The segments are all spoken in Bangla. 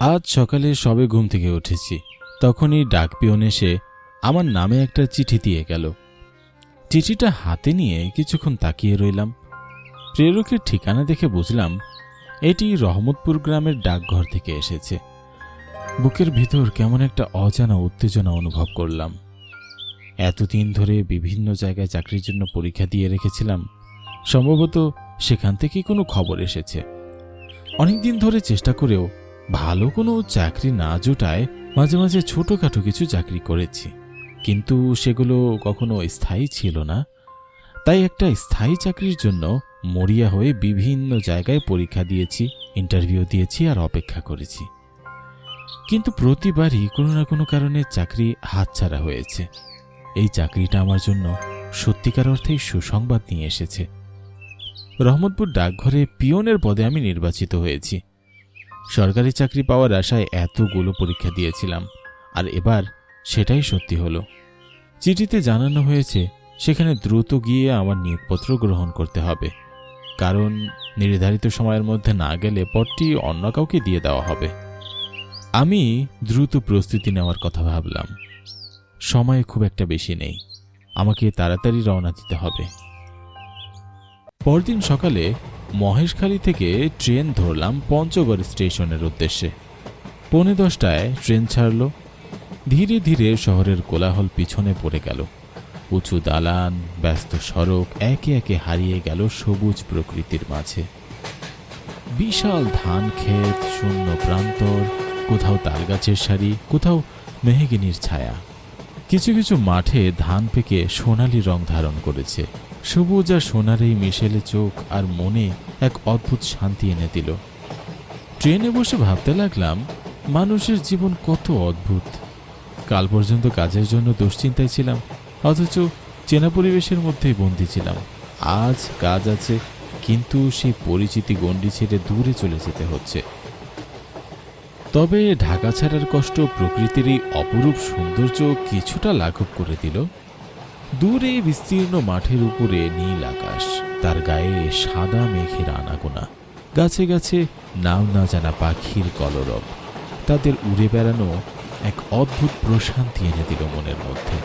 আজ সকালে সবে ঘুম থেকে উঠেছি। তখনই ডাক পিয়ন এসে আমার নামে একটা চিঠি দিয়ে গেল। চিঠিটা হাতে নিয়ে কিছুক্ষণ তাকিয়ে রইলাম। প্রেরকের ঠিকানা দেখে বুঝলাম এটি রহমতপুর গ্রামের ডাকঘর থেকে এসেছে। বুকের ভিতর কেমন একটা অজানা উত্তেজনা অনুভব করলাম। এতদিন ধরে বিভিন্ন জায়গায় চাকরির জন্য পরীক্ষা দিয়ে রেখেছিলাম। সম্ভবত সেখান থেকেই কোনো খবর এসেছে। অনেকদিন ধরে চেষ্টা করেও ভালো কোনো চাকরি না জোটায় মাঝে মাঝে ছোটোখাটো কিছু চাকরি করেছি। কিন্তু সেগুলো কখনো স্থায়ী ছিল না। তাই একটা স্থায়ী চাকরির জন্য মরিয়া হয়ে বিভিন্ন জায়গায় পরীক্ষা দিয়েছি ইন্টারভিউ দিয়েছি আর অপেক্ষা করেছি। কিন্তু প্রতিবারই কোনো না কোনো কারণে চাকরি হাতছাড়া হয়েছে। এই চাকরিটা আমার জন্য সত্যিকার অর্থেই সুসংবাদ নিয়ে এসেছে। রহমতপুর ডাকঘরে পিয়নের পদে আমি নির্বাচিত হয়েছি। সরকারি চাকরি পাওয়ার আশায় এতগুলো পরীক্ষা দিয়েছিলাম, আর এবার সেটাই সত্যি হলো। চিঠিতে জানানো হয়েছে, সেখানে দ্রুত গিয়ে আমার নিয়োগপত্র গ্রহণ করতে হবে। কারণ নির্ধারিত সময়ের মধ্যে না গেলে পদটি অন্য কাউকে দিয়ে দেওয়া হবে। আমি দ্রুত প্রস্তুতি নেওয়ার কথা ভাবলাম। সময় খুব একটা বেশি নেই। আমাকে তাড়াতাড়ি রওনা দিতে হবে। পরদিন সকালে মহেশখালী থেকে ট্রেন ধরলাম পঞ্চগড় স্টেশনের উদ্দেশ্যে। পৌনে দশটায় ট্রেন ছাড়ল। ধীরে ধীরে শহরের কোলাহল পিছনে পড়ে গেল। উঁচু দালান, ব্যস্ত সড়ক, একে একে হারিয়ে গেল সবুজ প্রকৃতির মাঝে। বিশাল ধান ক্ষেত, শূন্য প্রান্তর, কোথাও তালগাছের সারি, কোথাও মেহগিনির ছায়া। কিছু কিছু মাঠে ধান পেকে সোনালি রং ধারণ করেছে। সবুজ আর সোনার এই মিশেলে চোখ আর মনে এক অদ্ভুত শান্তি এনে দিল। ট্রেনে বসে ভাবতে লাগলাম, মানুষের জীবন কত অদ্ভুত। কাল পর্যন্ত কাজের জন্য দুশ্চিন্তায় ছিলাম, অথচ চেনা পরিবেশের মধ্যেই বন্দি ছিলাম। আজ কাজ আছে, কিন্তু সেই পরিচিতি গণ্ডি ছেড়ে দূরে চলে যেতে হচ্ছে। তবে ঢাকা ছাড়ার কষ্ট প্রকৃতির এই অপরূপ সৌন্দর্য কিছুটা লাঘব করে দিল। দূরে বিস্তীর্ণ মাঠের উপরে নীল আকাশ, তার গায়ে সাদা মেঘের আনাগোনা। গাছে গাছে নাম না জানা পাখির কলরব। তাদের উড়ে বেড়ানো এক অদ্ভুত প্রশান্তি এনে দিল মনের মধ্যে।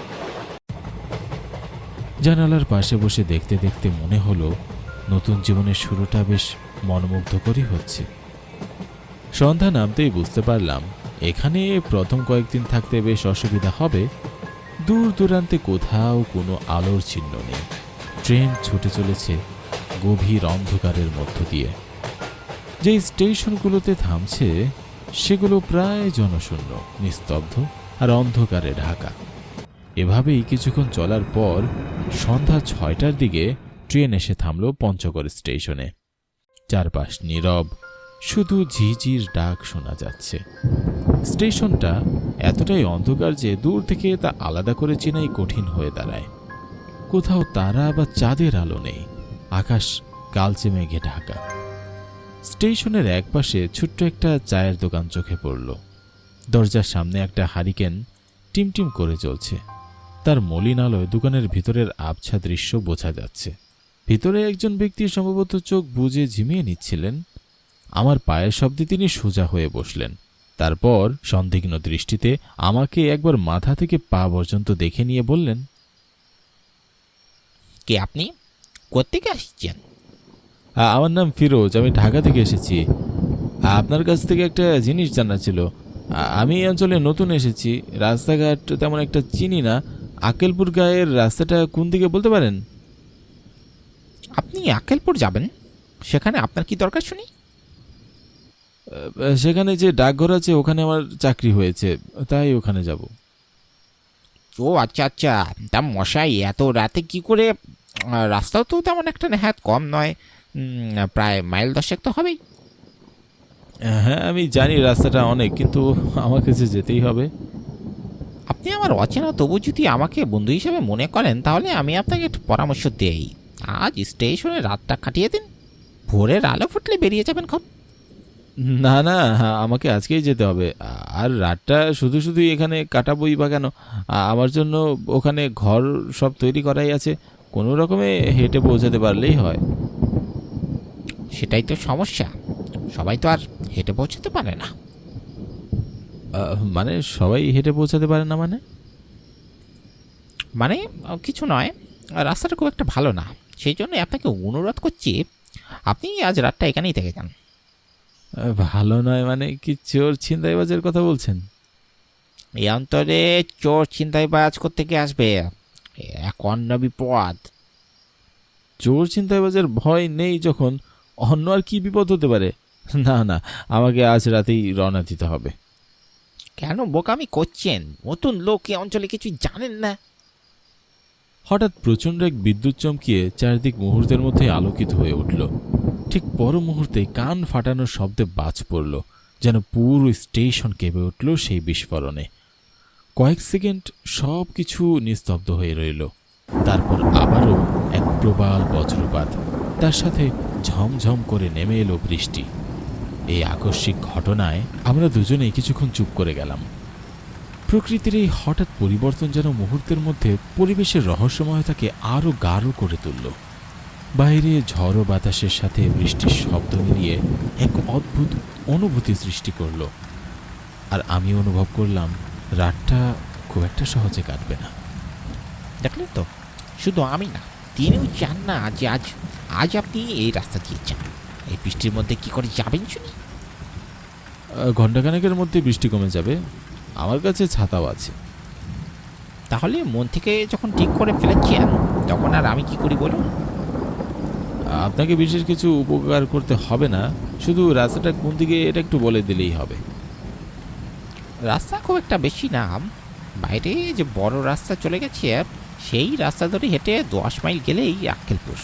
জানালার পাশে বসে দেখতে দেখতে মনে হলো, নতুন জীবনের শুরুটা বেশ মনোমুগ্ধকরই হচ্ছে। সন্ধ্যা নামতেই বুঝতে পারলাম, এখানে প্রথম কয়েকদিন থাকতে বেশ অসুবিধা হবে দূর দূরান্তে কোথাও কোনো আলোর চিহ্ন নেই। ট্রেন ছুটে চলেছে গভীর অন্ধকারের মধ্য দিয়ে। যে স্টেশনগুলোতে থামছে, সেগুলো প্রায় জনশূন্য, নিস্তব্ধ আর অন্ধকারে ঢাকা। এভাবেই কিছুক্ষণ চলার পর সন্ধ্যা ছয়টার দিকে ট্রেন এসে থামল পঞ্চগড় স্টেশনে। চারপাশ নীরব, শুধু ঝিঝির ডাক শোনা যাচ্ছে। স্টেশনটা এতটাই অন্ধকার যে দূর থেকে তা আলাদা করে চেনাই কঠিন হয়ে দাঁড়ায়। কোথাও তারা বা চাঁদের আলো নেই। আকাশ কালচে মেঘে ঢাকা। স্টেশনের একপাশে ছোট্ট একটা চায়ের দোকান চোখে পড়ল। দরজার সামনে একটা হারিকেন টিমটিম করে চলছে। তার মলিন আলোয় দোকানের ভিতরের আবছা দৃশ্য বোঝা যাচ্ছে। ভিতরে একজন ব্যক্তি সম্ভবত চোখ বুজে ঝিমিয়ে নিচ্ছিলেন। আমার পায়ের শব্দে তিনি সোজা হয়ে বসলেন। তারপর সন্দিগ্ন দৃষ্টিতে আমাকে একবার মাথা থেকে পা পর্যন্ত দেখে নিয়ে বললেন কে আপনি? কোত্থেকে আসছেন? "আ, আমার নাম ফিরোজ আমি ঢাকা থেকে এসেছি। আপনার কাছ থেকে একটা জিনিস জানার ছিল। আমি এই অঞ্চলে নতুন এসেছি। রাস্তাঘাট তেমন একটা চিনি না। আকেলপুর গায়ের রাস্তাটা কোন দিকে বলতে পারেন? আপনি আকেলপুর যাবেন? সেখানে আপনার কি দরকার শুনি? সেখানে যে ডাকঘর আছে ওখানে আমার চাকরি হয়েছে তাই ওখানে যাব। ও আচ্ছা আচ্ছা। তা মশাই এত রাতে কি করে? রাস্তাও তো তেমন একটা নেহাত কম নয়। প্রায় মাইল দশেক তো হবেই। হ্যাঁ আমি জানি রাস্তাটা অনেক কিন্তু আমাকে যে যেতেই হবে। আপনি আমার অচেনা তবু যদি আমাকে বন্ধু হিসেবে মনে করেন তাহলে আমি আপনাকে একটু পরামর্শ দেই। আজ স্টেশনে রাতটা কাটিয়ে দিন। ভোরের আলো ফুটলে বেরিয়ে যাবেন খুব। না না হ্যাঁ, আমাকে আজকেই যেতে হবে। আর রাতটা শুধু শুধু এখানে কাটাবই বা কেন? আমার জন্য ওখানে ঘর সব তৈরি করাই আছে। কোনো রকমে হেঁটে পৌঁছাতে পারলেই হয়। সেটাই তো সমস্যা। সবাই তো আর হেঁটে পৌঁছতে পারে না। মানে সবাই হেঁটে পৌঁছাতে পারে না মানে? মানে কিছু নয়। রাস্তাটা খুব একটা ভালো না। সেই জন্য আপনাকে অনুরোধ করছি আপনি আজ রাতটা এখানেই থেকে যান। ভালো নয় মানে কি চোর ছিনতাইবাজের কথা বলছেন? এই অন্তরে চোর চিন্তায় বাজ করতে গিয়ে আসবে এক অন্য বিপদ। চোর ছিনতাইবাজের ভয় নেই যখন অন্য আর কি বিপদ হতে পারে? না না আমাকে আজ রাতেই রওনা দিতে হবে। কেন বোকামি করছেন? নতুন লোক এই অঞ্চলে কিছু জানেন না। হঠাৎ প্রচণ্ড এক বিদ্যুৎ চমকিয়ে চারিদিক মুহূর্তের মধ্যে আলোকিত হয়ে উঠল। ঠিক পর মুহূর্তে কান ফাটানোর শব্দে বাজ পড়ল, যেন পুরো স্টেশন কেঁপে উঠল সেই বিস্ফোরণে। কয়েক সেকেন্ড সব কিছু নিস্তব্ধ হয়ে রইল। তারপর আবারও এক প্রবাল বজ্রপাত, তার সাথে ঝমঝম করে নেমে এলো বৃষ্টি। এই আকস্মিক ঘটনায় আমরা দুজনেই কিছুক্ষণ চুপ করে গেলাম। প্রকৃতির এই হঠাৎ পরিবর্তন যেন মুহূর্তের মধ্যে পরিবেশের রহস্যময়তাকে আরও গাঢ় করে তুলল। বাইরে ঝড় ও বাতাসের সাথে বৃষ্টির শব্দ মিলিয়ে এক অদ্ভুত অনুভূতি সৃষ্টি করল। আর আমি অনুভব করলাম রাতটা খুব একটা সহজে কাটবে না। দেখলেন তো শুধু আমি না তিনিও চান না যে আজ আজ আপনি এই রাস্তা দিয়ে যান। এই বৃষ্টির মধ্যে কি করে যাবেন শুনি? ঘণ্টাখানেকের মধ্যে বৃষ্টি কমে যাবে। আমার কাছে ছাতাও আছে। তাহলে মন থেকে যখন ঠিক করে ফেলেছেন তখন আর আমি কি করি বলুন? আপনাকে বিশেষ কিছু উপকার করতে হবে না শুধু রাস্তাটা কোন দিকে এটা একটু বলে দিলেই হবে। রাস্তা খুব একটা বেশি না বাইরে যে বড় রাস্তা চলে গেছে সেই রাস্তা ধরে হেঁটে দশ মাইল গেলেই আক্কেলপুর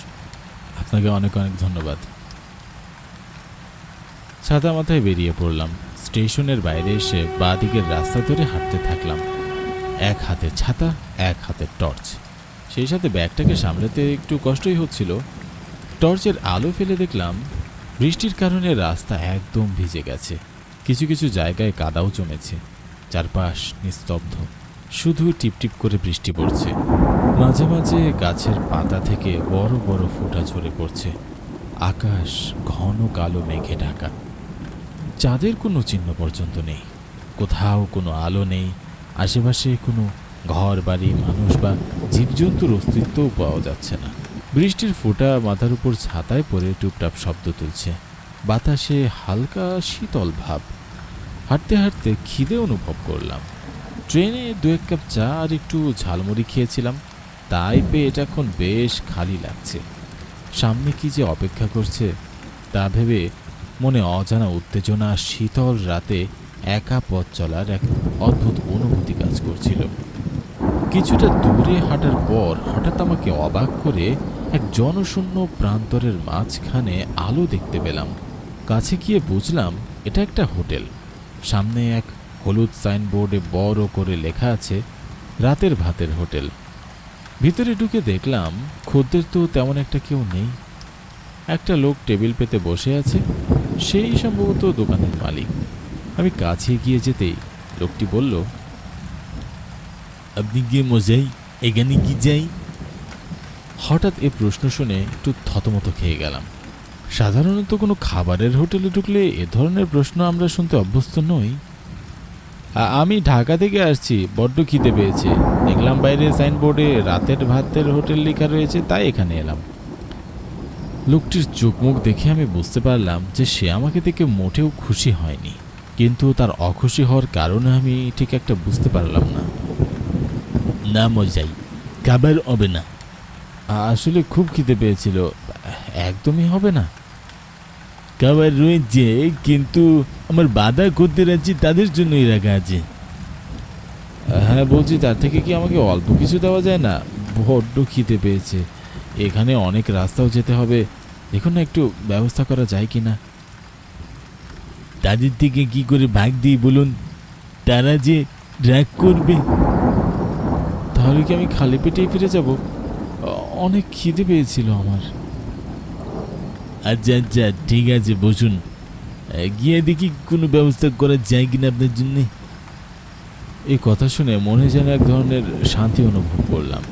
আপনাকে অনেক অনেক ধন্যবাদ। ছাতা মাথায় বেরিয়ে পড়লাম। স্টেশনের বাইরে এসে বাঁ দিকের রাস্তা ধরে হাঁটতে থাকলাম। এক হাতে ছাতা এক হাতে টর্চ। সেই সাথে ব্যাগটাকে সামলাতে একটু কষ্টই হচ্ছিল। টর্চের আলো ফেলে দেখলাম, বৃষ্টির কারণে রাস্তা একদম ভিজে গেছে। কিছু কিছু জায়গায় কাদাও জমেছে। চারপাশ নিস্তব্ধ। শুধু টিপটিপ করে বৃষ্টি পড়ছে। মাঝে মাঝে গাছের পাতা থেকে বড় বড় ফোঁটা ঝরে পড়ছে। আকাশ ঘন কালো মেঘে ঢাকা। চাঁদের কোনো চিহ্ন পর্যন্ত নেই। কোথাও কোনো আলো নেই। আশেপাশে কোনো ঘর বাড়ি মানুষ বা জীবজন্তুর অস্তিত্বও পাওয়া যাচ্ছে না। বৃষ্টির ফোঁটা মাথার উপর ছাতায় পড়ে টুপটাপ শব্দ তুলছে। বাতাসে হালকা শীতল ভাব। হাঁটতে হাঁটতে খিদে অনুভব করলাম। ট্রেনে দু এক কাপ চা আর একটু ঝালমুড়ি খেয়েছিলাম। তাই পেট এখন বেশ খালি লাগছে। সামনে কি যে অপেক্ষা করছে, তা ভেবে মনে অজানা উত্তেজনা শীতল রাতে একা পথ চলার এক অদ্ভুত অনুভূতি কাজ করছিল। কিছুটা দূরে হাঁটার পর হঠাৎ আমাকে অবাক করে এক জনশূন্য প্রান্তরের মাঝখানে আলো দেখতে পেলাম। কাছে গিয়ে বুঝলাম, এটা একটা হোটেল। সামনে এক হলুদ সাইনবোর্ডে বড় করে লেখা আছে, রাতের ভাতের হোটেল। ভিতরে ঢুকে দেখলাম, খদ্দের তো তেমন একটা কেউ নেই। একটা লোক টেবিল পেতে বসে আছে, সেই সম্ভবত দোকানের মালিক। আমি কাছে গিয়ে যেতেই লোকটি বলল, আপনি গিয়ে মজাই, এখানে কি যাই? হঠাৎ এ প্রশ্ন শুনে একটু থতমত খেয়ে গেলাম। সাধারণত কোনো খাবারের হোটেলে ঢুকলে এ ধরনের প্রশ্ন আমরা শুনতে অভ্যস্ত নই। আমি ঢাকা থেকে আসছি, বড্ড খিদে পেয়েছে। দেখলাম বাইরে সাইনবোর্ডে রাতের ভাতের হোটেল লেখা রয়েছে, তাই এখানে এলাম। লোকটির চোখ মুখ দেখে আমি বুঝতে পারলাম যে সে আমাকে দেখে মোটেও খুশি হয়নি। কিন্তু তার অখুশি হওয়ার কারণে আমি ঠিক একটা বুঝতে পারলাম না। না মজাই, খাবার হবে না। আসলে খুব খিদে পেয়েছিল। একদমই হবে না। খাবার রয়েছে কিন্তু আমার বাধা করতে রাখছি তাদের জন্যই রাখা আছে। হ্যাঁ বলছি, তার থেকে কি আমাকে অল্প কিছু দেওয়া যায় না? বড্ড খিদে পেয়েছে। এখানে অনেক রাস্তাও যেতে হবে। দেখুন না, একটু ব্যবস্থা করা যায় কি না তাদের থেকে কি করে ভাগ দিই বলুন? তারা যে ড্র্যাগ করবে। তাহলে কি আমি খালি পেটেই ফিরে যাব? অনেক খিদে পেয়েছিল আমার। আচ্ছা আচ্ছা ঠিক আছে, বসুন। গিয়ে দেখি কোনো ব্যবস্থা করা যায় কিনা আপনার জন্যে। এই কথা শুনে মনে যেন এক ধরনের শান্তি অনুভব করলাম।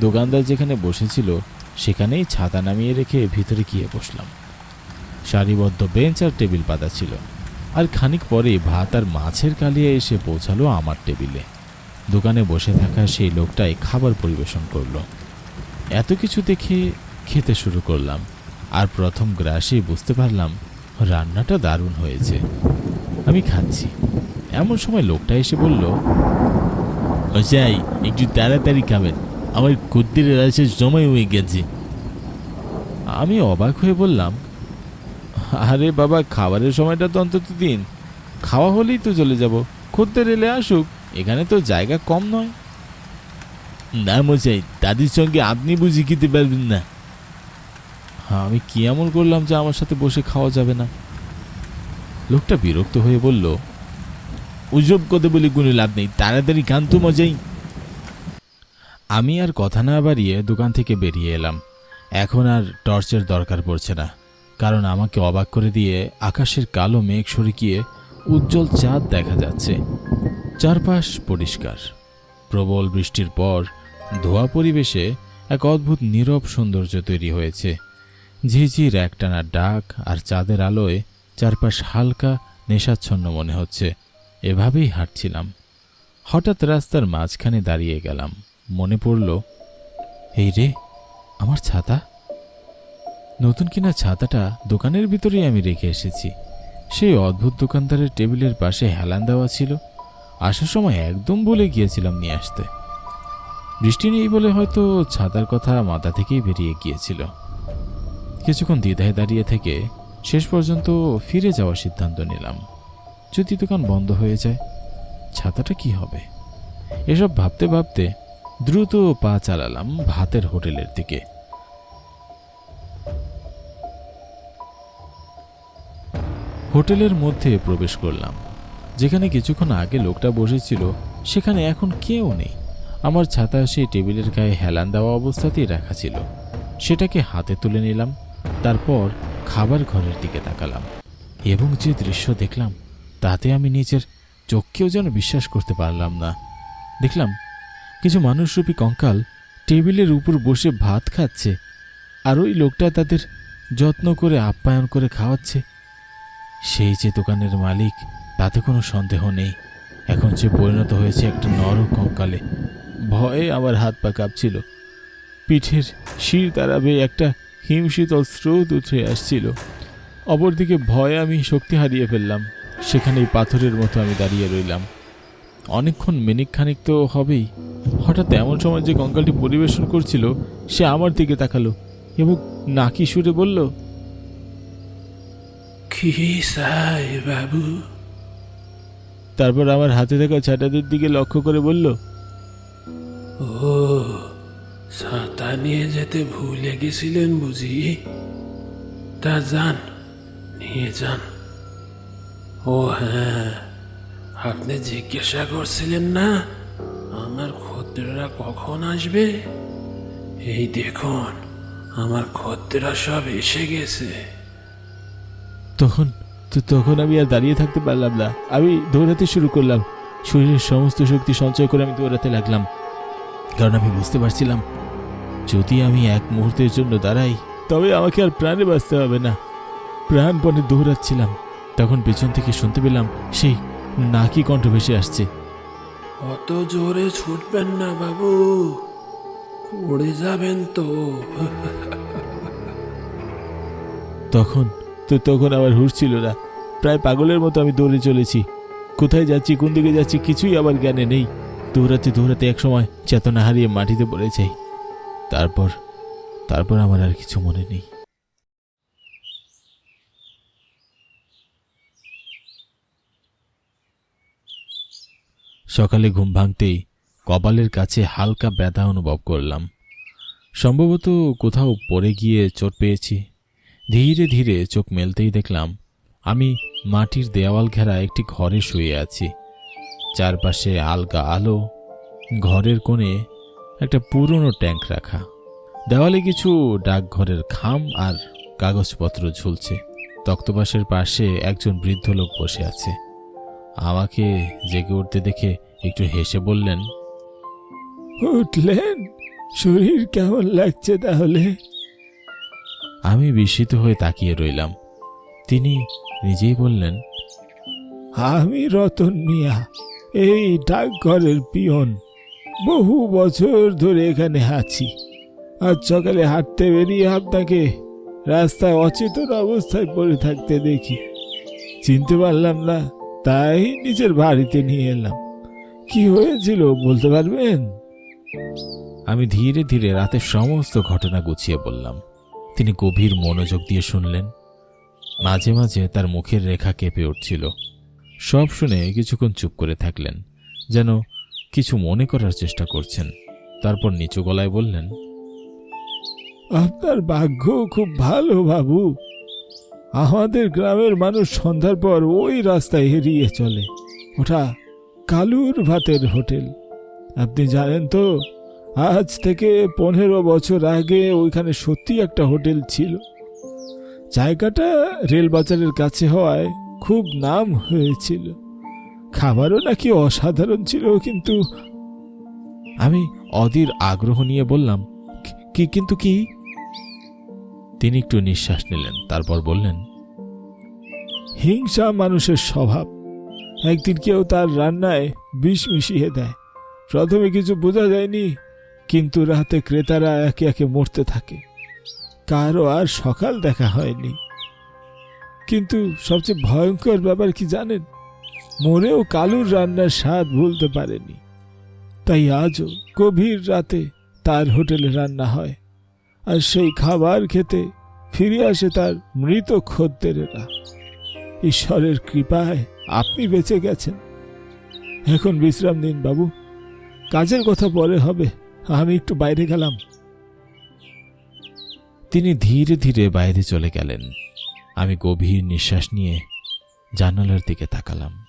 দোকানদার যেখানে বসেছিল, সেখানেই ছাতা নামিয়ে রেখে ভিতরে গিয়ে বসলাম। সারিবদ্ধ বেঞ্চ আর টেবিল পাতা ছিল, আর খানিক পরে ভাত আর মাছের কালিয়া এসে পৌঁছালো আমার টেবিলে। দোকানে বসে থাকা সেই লোকটাই খাবার পরিবেশন করল। এত কিছু দেখে খেতে শুরু করলাম। আর প্রথম গ্রাসেই বুঝতে পারলাম, রান্নাটা দারুণ হয়েছে। আমি খাচ্ছি। এমন সময় লোকটা এসে বলল যাই একটু তাড়াতাড়ি খাবেন। আমার কুদ্দিরের আছে সময় হয়ে গেছে। আমি অবাক হয়ে বললাম, আরে বাবা, খাবারের সময়টা তো অন্তত দিন। খাওয়া হলেই তো চলে যাব। খদ্দের এলে আসুক, এখানে তো জায়গা কম নয়। না মশাই তাদের সঙ্গে আপনি বুঝি খেতে পারবেন না। হ্যাঁ আমি কি এমন করলাম যে আমার সাথে বসে খাওয়া যাবে না? লোকটা বিরক্ত হয়ে বলল, উজব কথা বলে কোনো লাভ নেই, তাড়াতাড়ি খান তো মজাই আমি আর কথা না বাড়িয়ে দোকান থেকে বেরিয়ে এলাম। এখন আর টর্চের দরকার পড়ছে না, কারণ আমাকে অবাক করে দিয়ে আকাশের কালো মেঘ সরিয়ে উজ্জ্বল চাঁদ দেখা যাচ্ছে। চারপাশ পরিষ্কার। প্রবল বৃষ্টির পর ধোয়া পরিবেশে এক অদ্ভুত নীরব সৌন্দর্য তৈরি হয়েছে। ঝিঝির একটানা ডাক আর চাঁদের আলোয় চারপাশ হালকা, নেশাচ্ছন্ন মনে হচ্ছে। এভাবেই হাঁটছিলাম। হঠাৎ রাস্তার মাঝখানে দাঁড়িয়ে গেলাম। মনে পড়ল, এই রে, আমার ছাতা? নতুন কিনা ছাতাটা দোকানের ভিতরেই আমি রেখে এসেছি। সেই অদ্ভুত দোকানদারের টেবিলের পাশে হেলান দেওয়া ছিল। আসার সময় একদম বলে গিয়েছিলাম নিয়ে আসতে। বৃষ্টি নেই বলে হয়তো ছাতার কথা মাথা থেকেই বেরিয়ে গিয়েছিল। কিছুক্ষণ দ্বিধায় দাঁড়িয়ে থেকে শেষ পর্যন্ত ফিরে যাওয়ার সিদ্ধান্ত নিলাম। যদি দোকান বন্ধ হয়ে যায়, ছাতাটা কি হবে? এসব ভাবতে ভাবতে দ্রুত পা চালালাম ভাতের হোটেলের দিকে। হোটেলের মধ্যে প্রবেশ করলাম। যেখানে কিছুক্ষণ আগে লোকটা বসেছিল, সেখানে এখন কেউ নেই। আমার ছাতা সেই টেবিলের গায়ে হেলান দেওয়া অবস্থাতেই রাখা ছিল। সেটাকে হাতে তুলে নিলাম, তারপর খাবার ঘরের দিকে তাকালাম এবং যে দৃশ্য দেখলাম, তাতে আমি নিজের চোখকেও যেন বিশ্বাস করতে পারলাম না। দেখলাম, কিছু মানুষরূপী কঙ্কাল টেবিলের উপর বসে ভাত খাচ্ছে আর ওই লোকটা তাদের যত্ন করে, আপ্যায়ন করে খাওয়াচ্ছে। সেই যে দোকানের মালিক, তাতে কোনো সন্দেহ নেই। এখন সে পরিণত হয়েছে একটা নর কঙ্কালে। ভয়ে আমার হাত পা কাঁপছিল। পিঠের শির তারাবে একটা হিমশীতল স্রোত উঠে আসছিল। অপরদিকে ভয়ে আমি শক্তি হারিয়ে ফেললাম। সেখানেই পাথরের মতো আমি দাঁড়িয়ে রইলাম। অনেকক্ষণ মিনিট খানিক তো হবেই। হঠাৎ এমন সময় যে কঙ্কালটি পরিবেশন করছিল সে আমার দিকে তাকালো এবং নাকি সুরে বলল বাবু? তারপর আমার হাতে থাকা ছাটাদের দিকে লক্ষ্য করে বলল ও ছাতা নিয়ে যেতে ভুলে গেছিলেন বুঝি? তা যান, নিয়ে যান। ও হ্যাঁ আপনি জিজ্ঞাসা করছিলেন না, আমার খদ্দেররা কখন আসবে? এই দেখুন, আমার খদ্দেররা সব এসে গেছে। তখন, তো তখন আমি আর দাঁড়িয়ে থাকতে পারলাম না। আমি দৌড়াতে শুরু করলাম। শরীরের সমস্ত শক্তি সঞ্চয় করে আমি দৌড়াতে লাগলাম। কারণ আমি বুঝতে পারছিলাম যদি আমি এক মুহূর্তের জন্য দাঁড়াই তবে আমাকে আর প্রাণে বাঁচতে হবে না। প্রাণপণে দৌড়াচ্ছিলাম তখন পেছন থেকে শুনতে পেলাম সেই নাকি কণ্ঠ ভেসে আসছে। অত জোরে ছুটবেন না বাবু পড়ে যাবেন তো। তখন তো তখন আমার হুঁশ ছিল না প্রায় পাগলের মতো আমি দৌড়ে চলেছি। কোথায় যাচ্ছি কোন দিকে যাচ্ছি কিছুই আমার জ্ঞানে নেই। দৌড়াতে দৌড়াতে এক সময় চেতনা হারিয়ে মাটিতে পড়ে যাই। তারপর তারপর আমার আর কিছু মনে নেই। সকালে ঘুম ভাঙতেই কপালের কাছে হালকা ব্যথা অনুভব করলাম। সম্ভবত কোথাও পড়ে গিয়ে চোট পেয়েছি। ধীরে ধীরে চোখ মেলতেই দেখলাম, আমি মাটির দেওয়াল ঘেরা একটি ঘরে শুয়ে আছি। চারপাশে আলগা আলো, ঘরের কোণে একটা পুরনো ট্যাঙ্ক রাখা। দেওয়ালে কিছু ডাকঘরের খাম আর কাগজপত্র ঝুলছে। তক্তবাসের পাশে একজন বৃদ্ধ লোক বসে আছে। আমাকে জেগে উঠতে দেখে একটু হেসে বললেন, উঠলেন? শরীর কেমন লাগছে তাহলে? আমি বিস্মিত হয়ে তাকিয়ে রইলাম। তিনি নিজেই বললেন, আমি রতন মিয়া। এই ডাকঘরের পিয়ন বহু বছর ধরে এখানে আছি। আজ সকালে হাঁটতে বেরিয়ে আপনাকে রাস্তায় অচেতন অবস্থায় পড়ে থাকতে দেখি। চিনতে পারলাম না, তাই নিজের বাড়িতে নিয়ে এলাম। কি হয়েছিল বলতে পারবেন? আমি ধীরে ধীরে রাতের সমস্ত ঘটনা গুছিয়ে বললাম। তিনি গভীর মনোযোগ দিয়ে শুনলেন। মাঝে মাঝে তার মুখের রেখা কেঁপে উঠছিল। সব শুনে কিছুক্ষণ চুপ করে থাকলেন, যেন কিছু মনে করার চেষ্টা করছেন। তারপর নিচু গলায় বললেন, আপনার ভাগ্য খুব ভালো, বাবু। আমাদের গ্রামের মানুষ সন্ধ্যার পর ওই রাস্তায় এড়িয়ে চলে। ওটা কালুর ভাতের হোটেল। আপনি জানেন তো, আজ থেকে পনেরো বছর আগে ওইখানে সত্যি একটা হোটেল ছিল। জায়গাটা রেল বাজারের কাছে হওয়ায় খুব নাম হয়েছিল। খাবারও নাকি অসাধারণ ছিল, কিন্তু আমি অধীর আগ্রহ নিয়ে বললাম, "কি- কিন্তু কি? তিনি একটু নিঃশ্বাস নিলেন, তারপর বললেন, হিংসা মানুষের স্বভাব। একদিন কেউ তার রান্নায় বিষ মিশিয়ে দেয়। প্রথমে কিছু বোঝা যায়নি, কিন্তু রাতে ক্রেতারা একে একে মরতে থাকে। কারও আর সকাল দেখা হয়নি। কিন্তু সবচেয়ে ভয়ঙ্কর ব্যাপার কি জানেন? মনেও কালুর রান্নার স্বাদ ভুলতে পারেনি। তাই আজও গভীর রাতে তার হোটেলে রান্না হয় আর সেই খাবার খেতে ফিরে আসে তার মৃত খদ্দেরেরা ঈশ্বরের কৃপায় আপনি বেঁচে গেছেন। এখন বিশ্রাম দিন বাবু। কাজের কথা পরে হবে, আমি একটু বাইরে গেলাম। তিনি ধীরে ধীরে বাইরে চলে গেলেন। আমি গভীর নিঃশ্বাস নিয়ে জানালার দিকে তাকালাম।